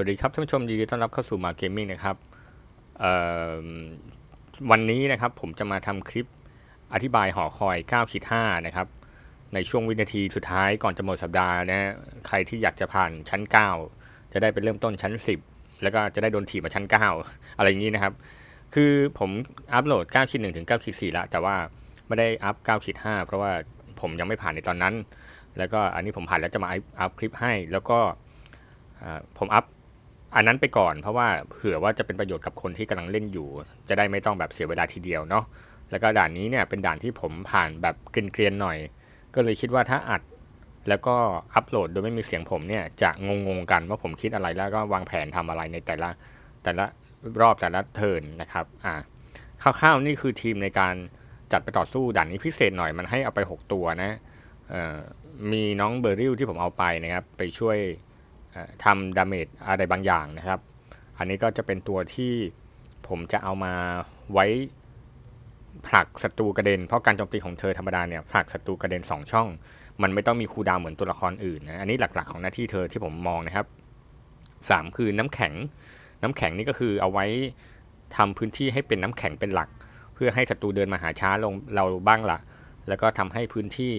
วัสดีครับท่านผู้ชมยินดีต้อนรับเข้าสู่มาเกมมิ่งนะครับวันนี้นะครับผมจะมาทำคลิปอธิบายหอคอย9ขีด5นะครับในช่วงวินาทีสุดท้ายก่อนจะหมดสัปดาห์นะใครที่อยากจะผ่านชั้น 9 จะได้ไปเริ่มต้นชั้น 10 แล้วก็จะได้โดนถีบมาชั้น 9 อะไรอย่างนี้นะครับ คือผมอัปโหลด9ขีด1ถึง9ขีด4แล้วแต่ว่าไม่ได้อัพ9ขีด5เพราะว่าผมยังไม่ผ่านในตอนนั้น แล้วก็อันนี้ผมผ่านแล้วจะมาอัพคลิปให้แล้วก็ผมอัพ อันนั้นไปก่อนเพราะว่าเผื่อว่าจะเป็นประโยชน์กับคนที่กำลังเล่นอยู่ จะได้ไม่ต้องแบบเสียเวลาทีเดียวเนาะแล้วก็ด่านนี้เนี่ยเป็นด่านที่ผมผ่านแบบเกรียนๆหน่อย ก็เลยคิดว่าถ้าอัดแล้วก็อัปโหลดโดยไม่มีเสียงผมเนี่ยจะงงๆกันว่าผมคิดอะไรแล้วก็วางแผนทำอะไรในแต่ละแต่ละรอบแต่ละเทิร์นนะครับอ่าคร่าวๆนี่คือทีมในการจัดไปต่อสู้ด่านนี้พิเศษหน่อยมันให้เอาไป 6 ตัวนะเอ่อมีน้องเบอร์ริลที่ผมเอาไปนะครับ ไปช่วย ทำดาเมจอะไรบางอย่างนะครับ อันนี้ก็จะเป็นตัวที่ผมจะเอามาไว้ผลักศัตรูกระเด็น เพราะการโจมตีของเธอธรรมดาเนี่ยผลักศัตรูกระเด็น 2 ช่อง มันไม่ต้องมีคูดาวเหมือนตัวละครอื่นนะอันนี้หลักๆของหน้าที่เธอที่ผมมองนะครับ 3 คือน้ำแข็ง น้ำแข็งนี่ก็คือเอาไว้ทำพื้นที่ให้เป็นน้ำแข็งเป็นหลัก เพื่อให้ศัตรูเดินมาหาช้าลงเราบ้างละแล้วก็ทำให้พื้นที่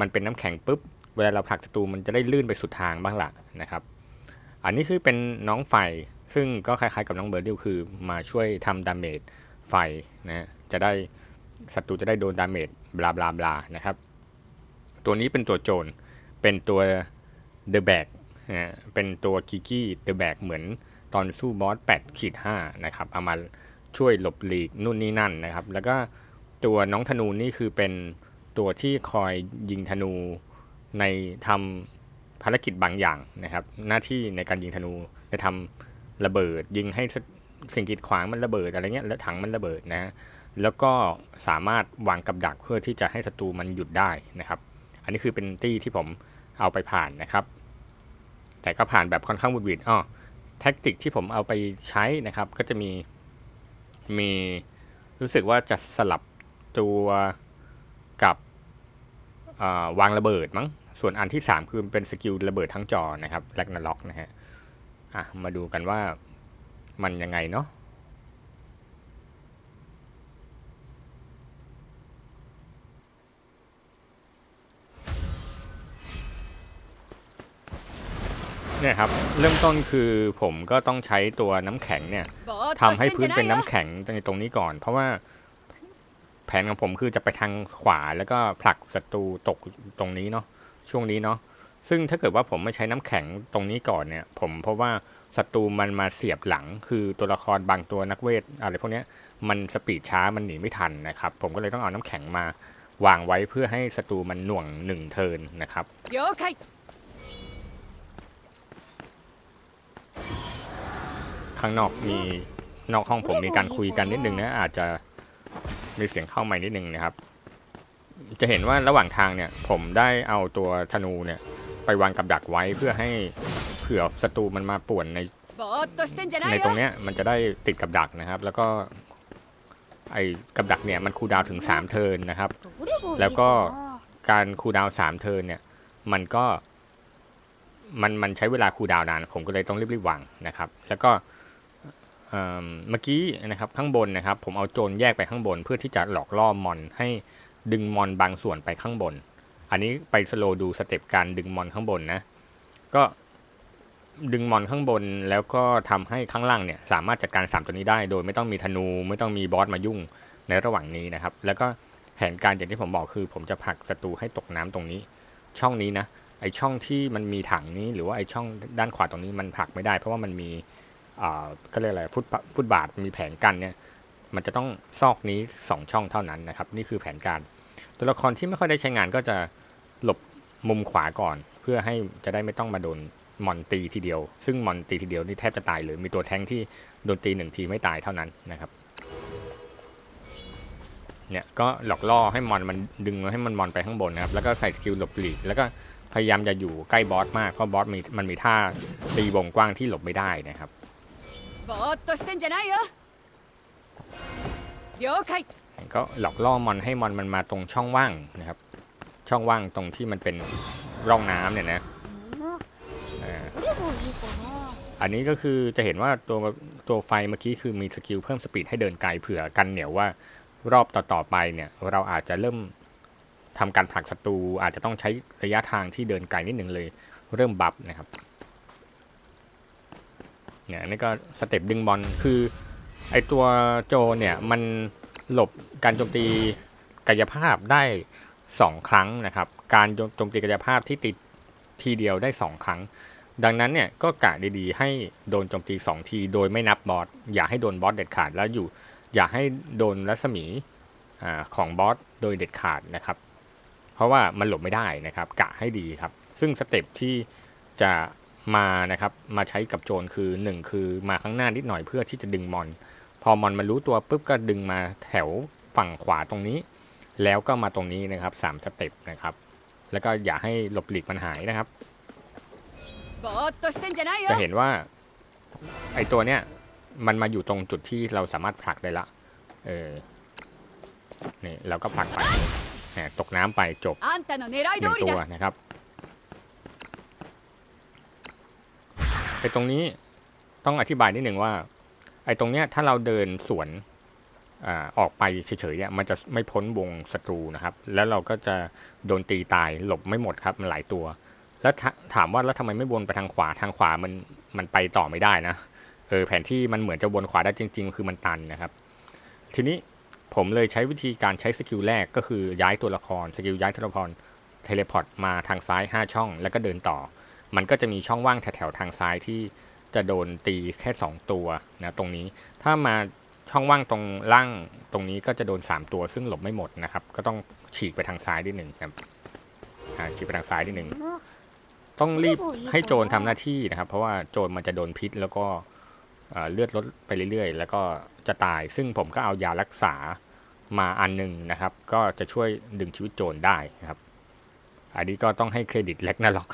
มันเป็นน้ำแข็งปุ๊บ เวลาเราผลักศัตรูมันจะได้ลื่นไปสุดทางบ้างละนะครับ อันนี้คือเป็นน้องไฟซึ่งก็คล้ายๆกับน้องเบอร์ดิลคือมาช่วยทำดาเมจไฟนะจะได้ศัตรูจะได้โดนดาเมจบลาบลาบลานะครับ ตัวนี้เป็นตัวโจรเป็นตัวเดอะแบกนะเป็นตัวกิกกี้เดอะแบกเหมือนตอนสู้บอส8ขีด5นะครับเอามาช่วยหลบหลีกนู่นนี่นั่นนะครับ แล้วก็ตัวน้องธนูนี่คือเป็นตัวที่คอยยิงธนู ในทำภารกิจบางอย่างนะครับ หน้าที่ในการยิงธนูจะทำระเบิด ยิงให้สิ่งกีดขวางมันระเบิดอะไรเงี้ยแล้วถังมันระเบิดนะ แล้วก็สามารถวางกับดักเพื่อที่จะให้ศัตรูมันหยุดได้นะครับ อันนี้คือเป็นตี้ที่ผมเอาไปผ่านนะครับ แต่ก็ผ่านแบบค่อนข้างวุดวิดอ้อแท็กติกที่ผมเอาไปใช้นะครับ ก็จะมีมีรู้สึกว่าจะสลับตัวกับ วางระเบิดมั้ง ส่วนอันที่ 3 คือเป็นสกิลระเบิดทั้งจอนะครับแลกนาล็อกนะฮะอะมาดูกันว่ามันยังไงเนาะเนี่ยครับเริ่มต้นคือผมก็ต้องใช้ตัวน้ำแข็งเนี่ยทำให้พื้นเป็นน้ำแข็งในตรงนี้ก่อน เพราะว่า แผนของผมคือจะไปทางขวาแล้วก็ผลักศัตรูตกตรงนี้เนาะช่วงนี้เนาะซึ่งถ้าเกิดว่าผมไม่ใช้น้ำแข็งตรงนี้ก่อนเนี่ย ผมเพราะว่าศัตรูมันมาเสียบหลัง คือตัวละครบางตัวนักเวทอะไรพวกเนี้ยมันสปีดช้ามันหนีไม่ทันนะครับ ผมก็เลยต้องเอาน้ำแข็งมาวางไว้เพื่อให้ศัตรูมันหน่วงหนึ่งเทิร์นนะครับ了解ข้างนอกมีนอกห้องผมมีการคุยกันนิดนึงนะอาจจะ มีเสียงเข้าใหม่นิดนึงนะครับ จะเห็นว่าระหว่างทางเนี่ย ผมได้เอาตัวธนูเนี่ย ไปวางกับดักไว้เพื่อให้เผื่อศัตรูมันมาป่วนในในตรงเนี้ยมันจะได้ติดกับดักนะครับ แล้วก็ ไอ้กับดักเนี่ยมันคูดาวถึง 3 เทินนะครับ แล้วก็การคูดาวสามเทินเนี่ย มันก็ มันมันใช้เวลาคูดาวนาน ผมก็เลยต้องรีบๆวางนะครับ แล้วก็ เมื่อกี้นะครับข้างบนนะครับ ผมเอาโจรแยกไปข้างบน เพื่อที่จะหลอกล่อมอนให้ดึงมอนบางส่วนไปข้างบน อันนี้ไปสโลดูสเต็ปการดึงมอนข้างบนนะก็ดึงมอนข้างบนแล้วก็ทำให้ข้างล่างเนี่ยสามารถจัดการสามตัวนี้ได้ โดยไม่ต้องมีธนูไม่ต้องมีบอสมายุ่งในระหว่างนี้นะครับ แล้วก็แผนการอย่างที่ผมบอกคือ ผมจะผลักศัตรูให้ตกน้ำตรงนี้ ช่องนี้นะไอช่องที่มันมีถังนี้หรือว่าไอช่องด้านขวาตรงนี้มันผลักไม่ได้ เพราะว่ามันมี ก็เรียกอะไรฟุตฟุตบาทมีแผงกันเนี่ย มันจะต้องซอกนี้สองช่องเท่านั้นนะครับ นี่คือแผนการ ตัวละครที่ไม่ค่อยได้ใช้งานก็จะหลบมุมขวาก่อน เพื่อให้จะได้ไม่ต้องมาโดนมอนตีทีเดียว ซึ่งมอนตีทีเดียวนี่แทบจะตายเลย มีตัวแทงที่โดนตีหนึ่งทีไม่ตายเท่านั้นนะครับเนี่ยก็หลอกล่อให้มอนมันดึงให้มันมอนไปข้างบนนะครับ แล้วก็ใส่สกิลหลบหลีกแล้วก็พยายามจะอยู่ใกล้บอสมากเพราะบอสมีมันมีท่าตีวงกว้างที่หลบไม่ได้นะครับ ぼーっとしてんじゃないよ了解 ก็หลอกล่อมอนให้มอนมันมาตรงช่องว่างนะครับ ช่องว่างตรงที่มันเป็นร่องน้ำเนี่ยนะ うん เออ どれがいいかな อันนี้ก็คือจะเห็นว่าตัวตัวไฟเมื่อกี้คือมีสกิลเพิ่มสปีดให้เดินไกลเผื่อกันเหนียวว่ารอบต่อๆไปเนี่ย เราอาจจะเริ่มทำการผลักศัตรูอาจจะต้องใช้ระยะทางที่เดินไกลนิดนึงเลย เริ่มบัฟนะครับ เนี่ยนี่ก็สเต็ปดึงบอลคือไอตัวโจเนี่ยมันหลบการโจมตีกายภาพได้สองครั้งนะครับ การโจมตีกายภาพที่ติดทีเดียวได้สองครั้ง ดังนั้นเนี่ยก็กะดีๆ ให้โดนโจมตี 2 ที โดยไม่นับบอสอย่าให้โดนบอสเด็ดขาดแล้วอยู่ อย่าให้โดนรัศมีอของบอสโดยเด็ดขาดนะครับ เพราะว่ามันหลบไม่ได้นะครับกะให้ดีครับ ซึ่งสเต็ปที่จะ มานะครับมาใช้กับโจรคือ 1 คือมาข้างหน้านิดหน่อยเพื่อที่จะดึงมอน พอมอนมารู้ตัวปุ๊บก็ดึงมาแถวฝั่งขวาตรงนี้ แล้วก็มาตรงนี้นะครับ3สเต็ปนะครับแล้วก็อย่าให้หลบหลีกมันหายนะครับ จะเห็นว่าไอตัวเนี้ยมันมาอยู่ตรงจุดที่เราสามารถผลักได้ละ เออ นี่เราก็ผลักไปตกน้ำไปจบหนึ่งตัวนะครับ ไอ้ตรงนี้ต้องอธิบายนิดหนึ่งว่า ไอ้ตรงเนี้ยถ้าเราเดินสวนอาออกไปเฉยๆเนี่ยมันจะไม่พ้นวงศัตรูนะครับ แล้วเราก็จะโดนตีตายหลบไม่หมดครับมันหลายตัว แล้วถาถามว่าแล้วทำไมไม่วนไปทางขวาทางขวามันมันไปต่อไม่ได้นะเออแผนที่มันเหมือนจะวนขวาได้จริง ๆ คือมันตันนะครับ ทีนี้ผมเลยใช้วิธีการใช้สกิลแรกก็คือย้ายตัวละครสกิลย้ายตัวละครเทเลพอร์ตมาทางซ้าย 5 ช่อง แล้วก็เดินต่อ มันก็จะมีช่องว่างแถวๆทางซ้ายที่จะโดนตีแค่ 2 ตัวนะตรงนี้ถ้ามาช่องว่างตรงล่างตรงนี้ก็จะโดน 3 ตัวซึ่งหลบไม่หมดนะครับ ก็ต้องฉีกไปทางซ้ายนิดหนึ่งครับฉีกไปทางซ้ายนิดหนึ่งต้องรีบให้โจรทำหน้าที่นะครับ เพราะว่าโจรมันจะโดนพิษแล้วก็เลือดลดไปเรื่อยๆ แล้วก็จะตาย ซึ่งผมก็เอายารักษามาอันหนึ่งนะครับ ก็จะช่วยดึงชีวิตโจรได้นะครับ อันนี้ก็ต้องให้เครดิตแล็กนาล็อก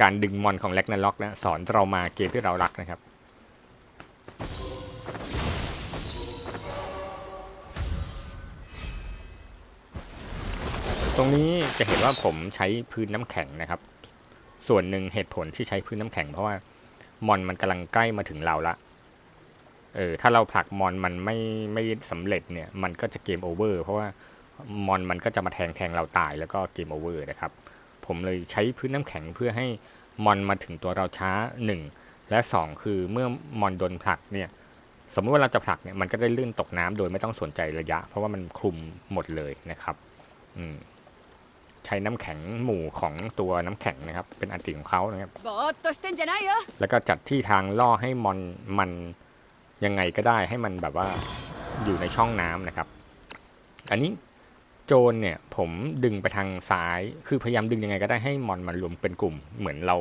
การดึงมอนของแล็กนาล็อกนะสอนเรามาเกมที่เรารักนะครับ ตรงนี้จะเห็นว่าผมใช้พื้นน้ำแข็งนะครับ ส่วนหนึ่งเหตุผลที่ใช้พื้นน้ำแข็งเพราะว่ามอนมันกำลังใกล้มาถึงเราละเออถ้าเราผลักมอนมันไม่ไม่สำเร็จเนี่ยมันก็จะเกมโอเวอร์เพราะว่ามอนมันก็จะมาแทงแทงเราตายแล้วก็เกมโอเวอร์นะครับ ผมเลยใช้พื้นน้ำแข็งเพื่อให้มอนมาถึงตัวเราช้า 1 และ 2 คือเมื่อมอนโดนผลักเนี่ยสมมติว่าเราจะผลักเนี่ยมันก็ได้ลื่นตกน้ำโดยไม่ต้องสนใจระยะ เพราะว่ามันคลุมหมดเลยนะครับอืมใช้น้ำแข็งหมู่ของตัวน้ำแข็งนะครับ เป็นอันติของเขานะครับแล้วก็จัดที่ทางล่อให้มอนมันยังไงก็ได้ให้มันแบบว่าอยู่ในช่องน้ำนะครับ อันนี้ จรเนี่ยผมดึงไปทางซ้าย คือพยายามดึงยังไงก็ได้ให้มอนมันรวมเป็นกลุ่ม เหมือนเรา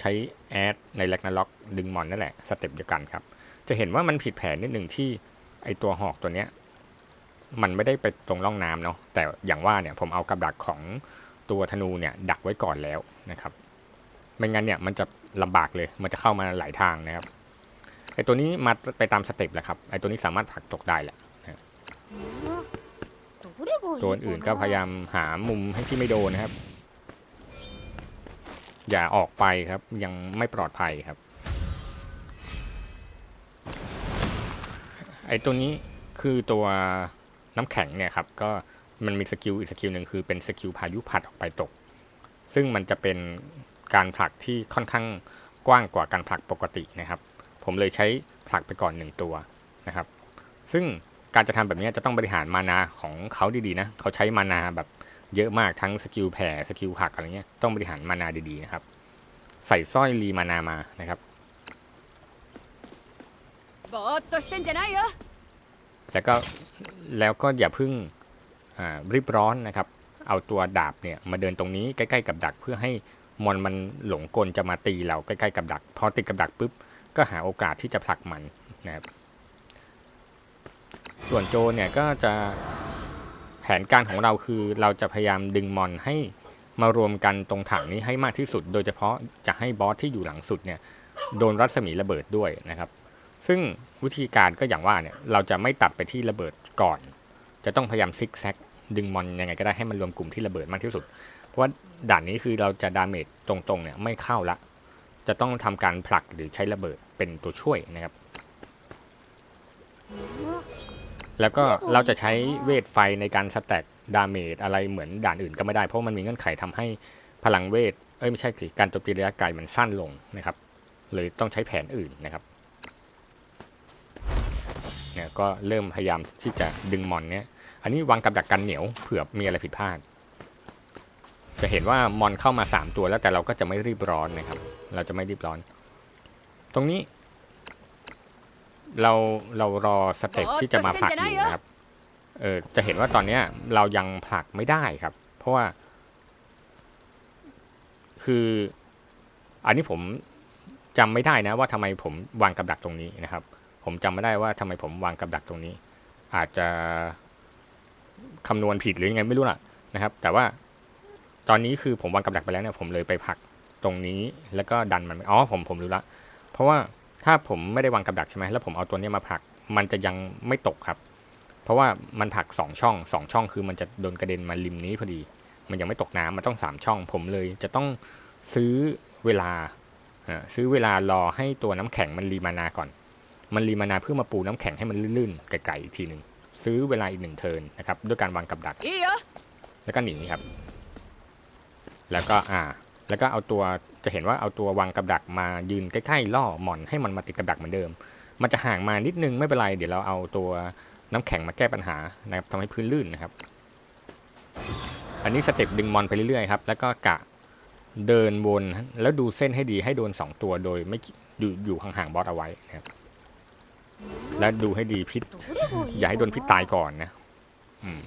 ใช้แอดในแลกนาล็อกดึงมอนนั่นแหละสเต็ปเดียวกันครับ จะเห็นว่ามันผิดแผนนิดหนึ่งที่ไอตัวหอกตัวเนี้ยมันไม่ได้ไปตรงร่องน้ำเนาะแต่อย่างว่าเนี่ยผมเอากับดักของตัวธนูเนี่ยดักไว้ก่อนแล้วนะครับ ไม่งั้นเนี่ยมันจะลำบากเลย มันจะเข้ามาหลายทางนะครับไอตัวนี้มาไปตามสเต็ปแหละครับไอตัวนี้สามารถผลักตกได้แหละ ตัวอื่นก็พยายามหามุมให้ที่ไม่โดนนะครับ อย่าออกไปครับ ยังไม่ปลอดภัยครับ ไอตัวนี้คือตัวน้ำแข็งเนี่ยครับ ก็มันมีสกิลอีกสกิลหนึ่งคือเป็นสกิลพายุพัดออกไปตก ซึ่งมันจะเป็นการผลักที่ค่อนข้างกว้างกว่าการผลักปกตินะครับ ผมเลยใช้ผลักไปก่อนหนึ่งตัวนะครับ ซึ่ง การจะทำแบบนี้จะต้องบริหารมานาของเขาดีๆนะเขาใช้มานาแบบเยอะมากทั้งสกิลแผ่สกิลหักอะไรเงี้ยต้องบริหารมานาดีๆนะครับ ใส่สร้อยรีมานามานะครับบอดตเจะไแล้วก็แล้วก็อย่าพึ่งรีบร้อนนะครับ เอาตัวดาบเนี่ยมาเดินตรงนี้ใกล้ๆกับดักเพื่อให้มอนมันหลงกลจะมาตีเราใกล้ๆกับดัก พอติดกับดักปุ๊บก็หาโอกาสที่จะผลักมันนะครับ ส่วนโจเนี่ยก็จะแผนการของเราคือเราจะพยายามดึงมอนให้มารวมกันตรงถังนี้ให้มากที่สุด โดยเฉพาะจะให้บอสที่อยู่หลังสุดเนี่ยโดนรัศมีระเบิดด้วยนะครับ ซึ่งวิธีการก็อย่างว่าเนี่ยเราจะไม่ตัดไปที่ระเบิดก่อน จะต้องพยายามซิกแซกดึงมอนยังไงก็ได้ให้มันรวมกลุ่มที่ระเบิดมากที่สุด เพราะว่าด่านนี้คือเราจะดาเมจตรงๆเนี่ยไม่เข้าละ จะต้องทำการผลักหรือใช้ระเบิดเป็นตัวช่วยนะครับ แล้วก็เราจะใช้เวทไฟในการสแต็กดาเมจอะไรเหมือนด่านอื่นก็ไม่ได้ เพราะมันมีเงื่อนไขทำให้พลังเวทเอ้ยไม่ใช่สิการโจมตีระยะไกลมันสั้นลงนะครับเลยต้องใช้แผนอื่นนะครับเนี่ยก็เริ่มพยายามที่จะดึงมอนเนี่ยอันนี้วางกับดักกันเหนียวเผื่อมีอะไรผิดพลาด จะเห็นว่ามอนเข้ามา 3 ตัวแล้วแต่เราก็จะไม่รีบร้อนนะครับ เราจะไม่รีบร้อน ตรงนี้ เราเรารอสเต็ปที่จะมาผลักอยู่นะครับ เออจะเห็นว่าตอนเนี้ย เรายังผลักไม่ได้ครับ เพราะว่า คือ อันนี้ผมจำไม่ได้นะว่าทำไมผมวางกับดักตรงนี้นะครับ ผมจำไม่ได้ว่าทำไมผมวางกับดักตรงนี้ อาจจะคำนวณผิดหรือยังไงไม่รู้ล่ะนะครับ แต่ว่าตอนนี้คือผมวางกับดักไปแล้วเนี่ยผมเลยไปผลักตรงนี้ แล้วก็ดันมันไม่อ๋อผมผมรู้ละเพราะว่า ถ้าผมไม่ได้วางกับดักใช่ไหมแล้วผมเอาตัวนี้มาผลัก มันจะยังไม่ตกครับ เพราะว่ามันผลักสองช่องสองช่องคือมันจะโดนกระเด็นมาริมนี้พอดี มันยังไม่ตกน้ำมันต้องสามช่อง ผมเลยจะต้องซื้อเวลาซื้อเวลารอให้ตัวน้ำแข็งมันรีมานาก่อน มันรีมานาเพื่อมาปูน้ำแข็งให้มันลื่นๆไกลๆอีกทีหนึ่งซื้อเวลาอีกหนึ่งเทินนะครับด้วยการวางกับดัก แล้วก็หนีครับ แล้วก็อ่า แล้วก็เอาตัว จะเห็นว่าเอาตัววางกับดักมายืนใกล้ๆล่อหมอนให้มันมาติดกับดักเหมือนเดิม มันจะห่างมานิดนึงไม่เป็นไร เดี๋ยวเราเอาตัวน้ำแข็งมาแก้ปัญหานะครับทำให้พื้นลื่นนะครับ อันนี้สเต็ปดึงมอนไปเรื่อยๆครับแล้วก็กะเดินวนแล้วดูเส้นให้ดีให้โดนสองตัวโดยไม่อยู่อยู่ห่างๆบอสเอาไว้นะครับและดูให้ดีพิษอย่าให้โดนพิษตายก่อนนะ อืม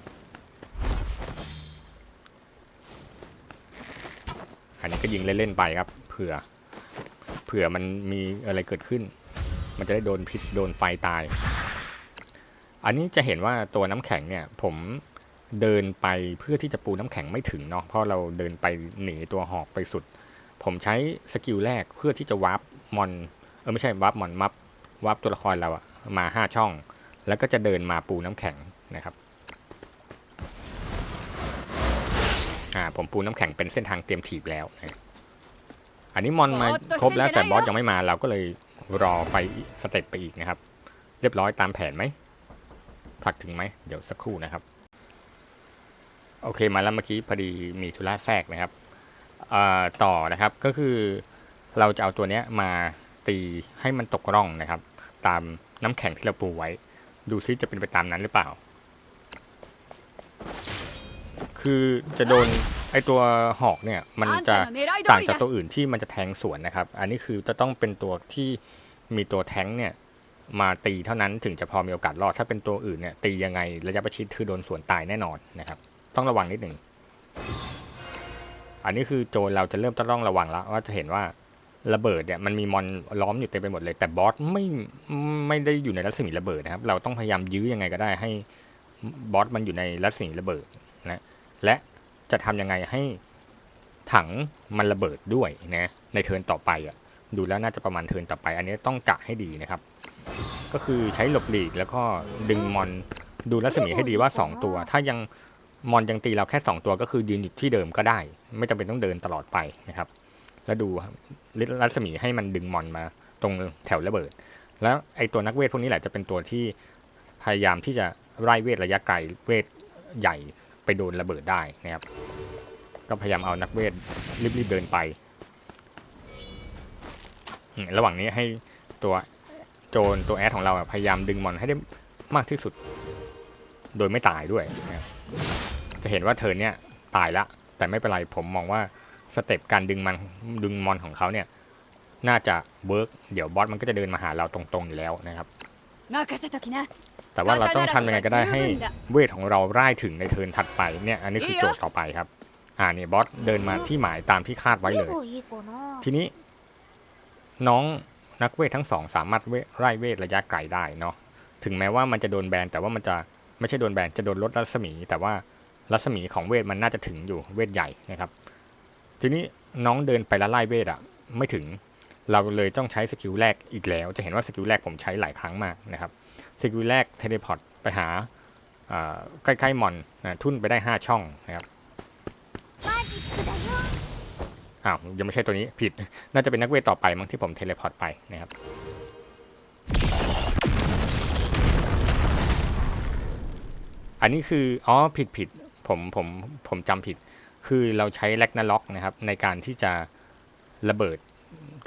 นนี้ก็ยิงเล่นๆไปครับ เผื่อ เผื่อมันมีอะไรเกิดขึ้น มันจะได้โดนพิษโดนไฟตาย อันนี้จะเห็นว่าตัวน้ำแข็งเนี่ย ผมเดินไปเพื่อที่จะปูน้ำแข็งไม่ถึงเนาะเพราะเราเดินไปหนีตัวหอกไปสุด ผมใช้สกิลแรกเพื่อที่จะวาร์ปมอนเออไม่ใช่วาร์ปมอนมับวาร์ปตัวละครเราอะมาห้าช่อง แล้วก็จะเดินมาปูน้ำแข็งนะครับ อ่าผมปูน้ำแข็งเป็นเส้นทางเตรียมถีบแล้วนะอันนี้มอนมาครบแล้วแต่บอสยังไม่มาเราก็เลยรอไปสเต็ปไปอีกนะครับ เรียบร้อยตามแผนไหมผลักถึงไหมเดี๋ยวสักครู่นะครับ โอเคมาแล้วเมื่อกี้พอดีมีธุระแทรกนะครับอ่าต่อนะครับก็คือเราจะเอาตัวเนี้ยมาตีให้มันตกร่องนะครับ ตามน้ำแข็งที่เราปูไว้ ดูซิจะเป็นไปตามนั้นหรือเปล่า คือจะโดนไอตัวหอกเนี่ยมันจะต่างจากตัวอื่นที่มันจะแทงสวนนะครับ อันนี้คือจะต้องเป็นตัวที่มีตัวแทงเนี่ยมาตีเท่านั้นถึงจะพอมีโอกาสรอด ถ้าเป็นตัวอื่นเนี่ยตียังไงระยะประชิดคือโดนสวนตายแน่นอนนะครับ ต้องระวังนิดหนึ่งอันนี้คือโจรเราจะเริ่มต้องระวังแล้วว่าจะเห็นว่าระเบิดเนี่ยมันมีมอนล้อมอยู่เต็มไปหมดเลย แต่บอสไม่ไม่ได้อยู่ในรัศมีระเบิดนะครับ เราต้องพยายามยื้อยังไงก็ได้ให้บอสมันอยู่ในรัศมีระเบิด และจะทำยังไงให้ถังมันระเบิดด้วยนะในเทิร์นต่อไปอะดูแล้วน่าจะประมาณเทิร์นต่อไป อันนี้ต้องกะให้ดีนะครับ ก็คือใช้หลบหลีกแล้วก็ดึงมอนดูรัศมีให้ดีว่า 2 ตัว ถ้ายังมอนยังตีเราแค่ 2 ตัวก็คือยืนอยู่ที่เดิมก็ได้ ไม่จำเป็นต้องเดินตลอดไปนะครับ แล้วดูรัศมีให้มันดึงมอนมาตรงแถวระเบิด แล้วไอตัวนักเวทพวกนี้แหละจะเป็นตัวที่พยายามที่จะไล่เวทระยะไกลเวทใหญ่ ไปโดนระเบิดได้นะครับ ก็พยายามเอานักเวทรีบๆเดินไประหว่างนี้ให้ตัวโจนตัวแอดของเราพยายามดึงมอนให้ได้มากที่สุด โดยไม่ตายด้วยนะครับจะเห็นว่าเธอเนี่ยตายละ แต่ไม่เป็นไรผมมองว่าสเต็ปการดึงมันดึงมอนของเขาเนี่ย น่าจะเวิร์กเดี๋ยวบอสมันก็จะเดินมาหาเราตรงๆอยู่แล้วนะครับ แต่ว่าเราต้องทำยังไงก็ได้ให้เวทของเราไล่ถึงในเทินถัดไปเนี่ยอันนี้คือโจทย์ต่อไปครับอ่านี่บอสเดินมาที่หมายตามที่คาดไว้เลย ทีนี้ น้องนักเวททั้งสองสามารถเวไล่เวทระยะไกลได้เนาะถึงแม้ว่ามันจะโดนแบนแต่ว่ามันจะไม่ใช่โดนแบนจะโดนลดรัศมี แต่ว่ารัศมีของเวทมันน่าจะถึงอยู่เวทใหญ่นะครับ ทีนี้น้องเดินไปแล้วไล่เวทอะไม่ถึง เราเลยต้องใช้สกิลแรกอีกแล้ว จะเห็นว่าสกิลแรกผมใช้หลายครั้งมากนะครับสกิลแรกเทเลพอร์ตไปหาใกล้ๆมอนนะทุ่นไปได้ 5 ช่องนะครับอ้าวยังไม่ใช่ตัวนี้ผิด น่าจะเป็นนักเวทต่อไปมั้งที่ผมเทเลพอร์ตไปนะครับอันนี้คืออ๋อผิดผิดผมผมผมจำผิด คือเราใช้แลกนาล็อกนะครับในการที่จะระเบิด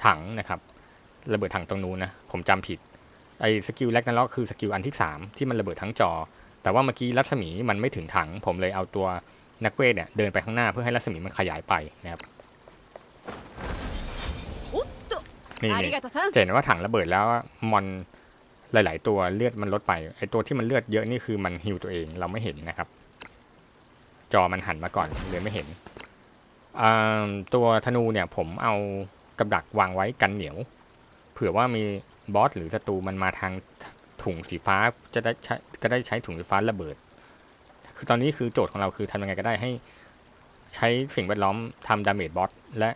ถังนะครับระเบิดถังตรงนู้นนะผมจำผิดไอ้สกิลแรกนั่นก็คือสกิลอันที่ 3 ที่มันระเบิดทั้งจอ แต่ว่าเมื่อกี้รัศมีมันไม่ถึงถัง ผมเลยเอาตัวนักเวทเนี่ยเดินไปข้างหน้าเพื่อให้รัศมีมันขยายไปนะครับนี่เห็นว่าถังระเบิดแล้วมอนหลาย ๆ ตัวเลือดมันลดไปไอตัวที่มันเลือดเยอะนี่คือมันหิวตัวเองเราไม่เห็นนะครับ จอมันหันมาก่อนเลยไม่เห็นตัวธนูเนี่ยผมเอา กับดักวางไว้กันเหนียว เผื่อว่ามีบอสหรือศัตรูมันมาทางถุงสีฟ้าจะได้ใช้ก็ได้ใช้ถุงสีฟ้าระเบิด คือตอนนี้คือโจทย์ของเราคือทำยังไงก็ได้ให้ใช้สิ่งแวดล้อมทำดาเมจบอสและ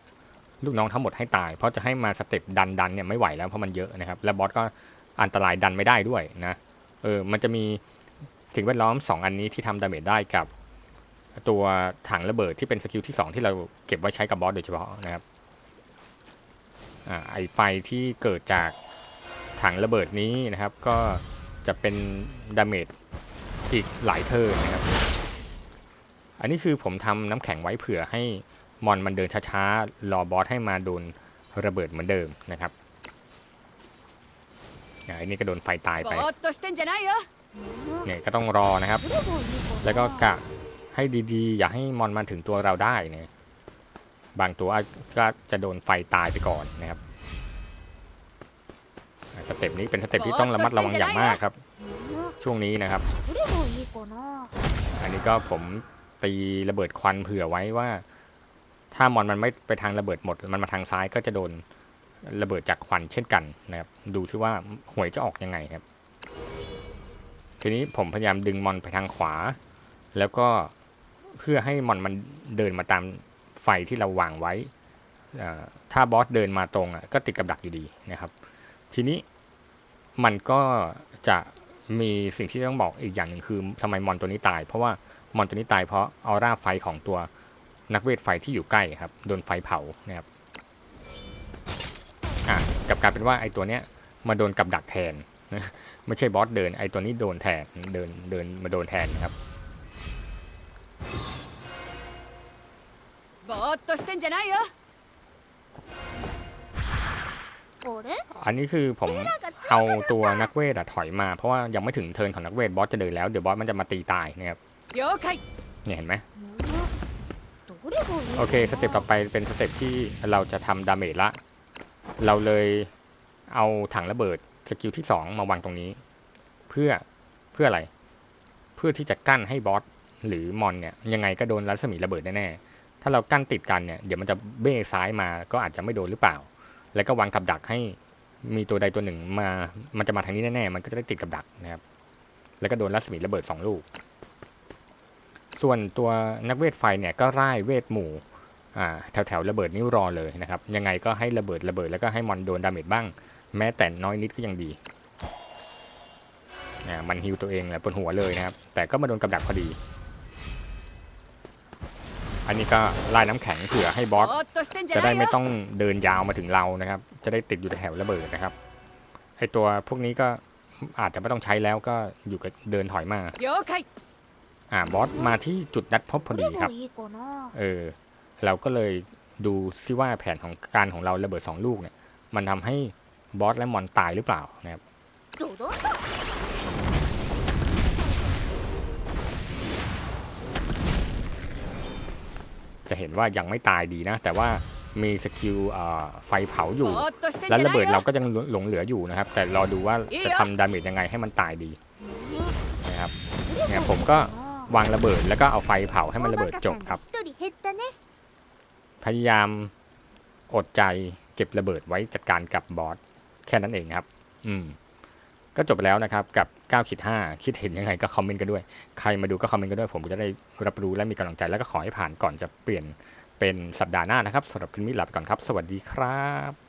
ลูกน้องทั้งหมดให้ตาย เพราะจะให้มาสเต็ปดันดันเนี่ยไม่ไหวแล้วเพราะมันเยอะนะครับ และบอสก็อันตรายดันไม่ได้ด้วยนะเออมันจะมีสิ่งแวดล้อม 2 อันนี้ที่ทำดาเมจได้กับตัวถังระเบิดที่เป็นสกิลที่ 2 ที่เราเก็บไว้ใช้กับบอสโดยเฉพาะนะครับ ไอไฟที่เกิดจากถังระเบิดนี้นะครับ ก็จะเป็นดาเมจอีกหลายเทอร์นะครับ อันนี้คือผมทำน้ำแข็งไว้เผื่อให้มอนมันเดินช้าๆ รอบอสให้มาโดนระเบิดเหมือนเดิมนะครับอันนี้ก็โดนไฟตายไปเนี่ยก็ต้องรอนะครับ แล้วก็กะให้ดีๆ อย่าให้มอนมาถึงตัวเราได้เนี่ย บางตัวก็จะโดนไฟตายไปก่อนนะครับสเต็ปนี้เป็นสเต็ปที่ต้องระมัดระวังอย่างมากครับ ช่วงนี้นะครับ อันนี้ก็ผมตีระเบิดควันเผื่อไว้ว่า ถ้ามอนมันไม่ไปทางระเบิดหมด มันมาทางซ้ายก็จะโดนระเบิดจากควันเช่นกันนะครับ ดูที่ว่าหวยจะออกยังไงครับ ทีนี้ผมพยายามดึงมอนไปทางขวา แล้วก็เพื่อให้มอนมันเดินมาตาม ไฟที่เราวางไว้ ถ้าบอสเดินมาตรงอะก็ติดกับดักอยู่ดีนะครับ ทีนี้มันก็จะมีสิ่งที่ต้องบอกอีกอย่างหนึ่งคือทำไมมอนตัวนี้ตาย เพราะว่ามอนตัวนี้ตายเพราะออร่าไฟของตัวนักเวทไฟที่อยู่ใกล้ครับโดนไฟเผานะครับอะกับกลายเป็นว่าไอ้ตัวเนี้ยมาโดนกับดักแทนไม่ใช่บอสเดินไอ้ตัวนี้โดนแทนเดินเดินมาโดนแทนนะครับ っとしてんじゃないよあれ อันนี้คือผม なんか เอาตัวนักเวทอะถอยมาเพราะว่ายังไม่ถึงเทิร์นของนักเวทบอสจะเดินแล้วเดี๋ยวบอสมันจะมาตีตายนะครับ 了解 เนี่ยเห็นไหม どれがいい โอเคสเต็ปต่อไปเป็นสเต็ปที่เราจะทำดาเมจละ เราเลยเอาถังระเบิดสกิลที่ 2 มาวางตรงนี้ เพื่อเพื่ออะไร เพื่อที่จะกั้นให้บอสหรือมอนเนี่ยยังไงก็โดนรัศมีระเบิดแน่ๆ ถ้าเรากั้นติดกันเนี่ยเดี๋ยวมันจะเบ้ซ้ายมาก็อาจจะไม่โดนหรือเปล่า แล้วก็วางกับดักให้มีตัวใดตัวหนึ่งมา มันจะมาทางนี้แน่ๆ มันก็จะได้ติดกับดักนะครับ แล้วก็โดนรัศมีระเบิดสองลูก ส่วนตัวนักเวทไฟเนี่ยก็ร่ายเวทหมู่อ่าแถวแถวๆระเบิดนิ้วรอเลยนะครับ ยังไงก็ให้ระเบิดระเบิดแล้วก็ให้มอนโดนดาเมจบ้าง แม้แต่น้อยนิดก็ยังดี มันฮิวตัวเองแหละบนหัวเลยนะครับ แต่ก็มาโดนกับดักพอดี อันนี้ก็ลายน้ำแข็งเผื่อให้บอสจะได้ไม่ต้องเดินยาวมาถึงเรานะครับ จะได้ติดอยู่แถวระเบิดนะครับไอตัวพวกนี้ก็อาจจะไม่ต้องใช้แล้วก็อยู่กับเดินถอยมาอ่าบอสมาที่จุดนัดพบพอดีครับเออเราก็เลยดูซิว่าแผนของการของเราระเบิดสองลูกเนี่ย มันทำให้บอสและมอนตายหรือเปล่านะครับ จะเห็นว่ายังไม่ตายดีนะ แต่ว่ามีสกิลไฟเผาอยู่ และระเบิดเราก็ยังหลงเหลืออยู่นะครับ แต่รอดูว่าจะทำดาเมจยังไงให้มันตายดีนะครับเนี่ยผมก็วางระเบิดแล้วก็เอาไฟเผาให้มันระเบิดจบครับ พยายามอดใจเก็บระเบิดไว้จัดการกับบอสแค่นั้นเองครับ อืม ก็จบไปแล้วนะครับกับ9ขีด5คิดเห็นยังไงก็คอมเมนต์กันด้วย ใครมาดูก็คอมเมนต์กันด้วย ผมก็จะได้รับรู้และมีกำลังใจแล้วก็ขอให้ผ่านก่อนจะเปลี่ยนเป็นสัปดาห์หน้านะครับสำหรับคลิปนี้ลาไปก่อนครับ สวัสดีครับ